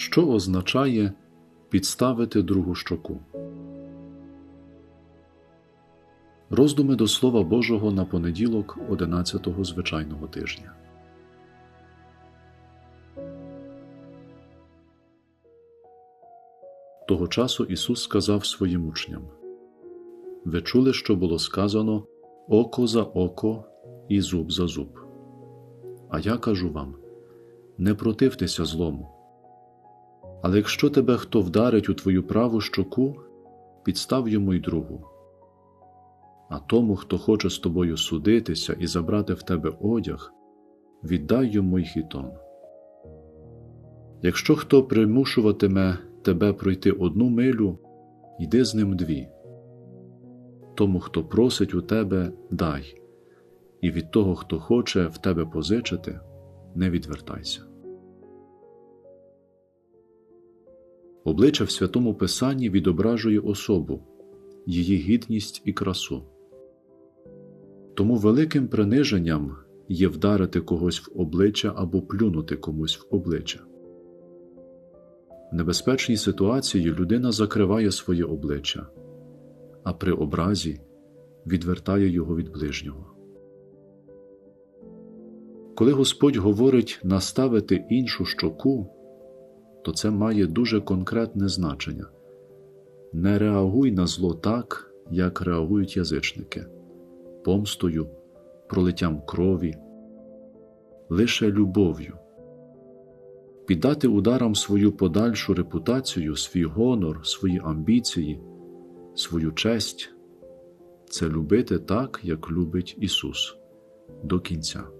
Що означає підставити другу щоку? Роздуми до Слова Божого на понеділок 11-го звичайного тижня. Того часу Ісус сказав своїм учням: Ви чули, що було сказано око за око і зуб за зуб. А я кажу вам: не противтеся злому. Але якщо тебе хто вдарить у твою праву щоку, підстав йому й другу. А тому, хто хоче з тобою судитися і забрати в тебе одяг, віддай йому й хітон. Якщо хто примушуватиме тебе пройти одну милю, йди з ним дві. Тому, хто просить у тебе, дай, і від того, хто хоче в тебе позичити, не відвертайся. Обличчя в святому Писанні відображує особу, її гідність і красу. Тому великим приниженням є вдарити когось в обличчя або плюнути комусь в обличчя. В небезпечній ситуації людина закриває своє обличчя, а при образі відвертає його від ближнього. Коли Господь говорить наставити іншу щоку, то це має дуже конкретне значення не реагуй на зло так, як реагують язичники помстою, пролиттям крові, лише любов'ю. Піддати ударам свою подальшу репутацію, свій гонор, свої амбіції, свою честь це любити так, як любить Ісус до кінця.